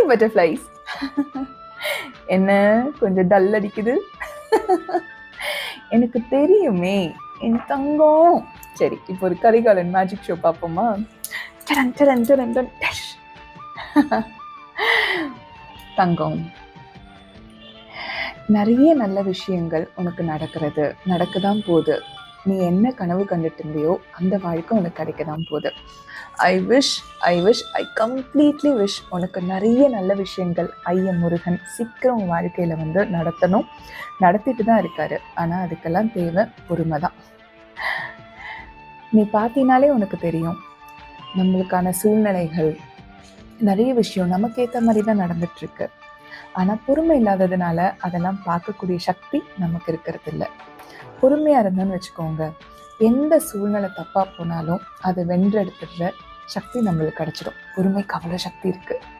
Hi butterflies என்ன கொஞ்சம் dull அடிக்குது? எனக்கு தெரியுமே என் தங்கம். சரி இப்போ ஒரு கரிகாலன் மேஜிக் ஷோ பார்ப்போமா? டரன் டரன் டரன் டரன் டஷ். தங்கம். நிறைய நல்ல விஷயங்கள் உனக்கு நடக்கிறது நடக்க தான் போகுது. நீ என்ன கனவு கண்டுட்டு இருந்தியோ அந்த வாழ்க்கை உனக்கு கிடைக்க தான் போகுது. I wish I wish I completely wish உனக்கு நிறைய நல்ல விஷயங்கள் ஐய முருகன் சீக்கிரம் வாழ்க்கையில் வந்து நடத்தணும். நடத்திட்டு தான் இருக்காரு. ஆனால் அதுக்கெல்லாம் தேவை பொறுமை தான். நீ பார்த்தினாலே உனக்கு தெரியும். நம்மளுக்கான சூழ்நிலைகள் நிறைய விஷயம் நமக்கு ஏற்ற மாதிரி தான் நடந்துட்டு இருக்கு. ஆனால் பொறுமை இல்லாததுனால அதெல்லாம் பார்க்கக்கூடிய சக்தி நமக்கு இருக்கிறது இல்லை பொறுமையாக இருந்தோன்னு வச்சுக்கோங்க. எந்த சூழ்நிலை தப்பாக போனாலும் அதை வென்றெடுத்துடுற சக்தி நம்மளுக்கு கிடைச்சிடும். பொறுமைக்கு அவ்வளோ சக்தி இருக்குது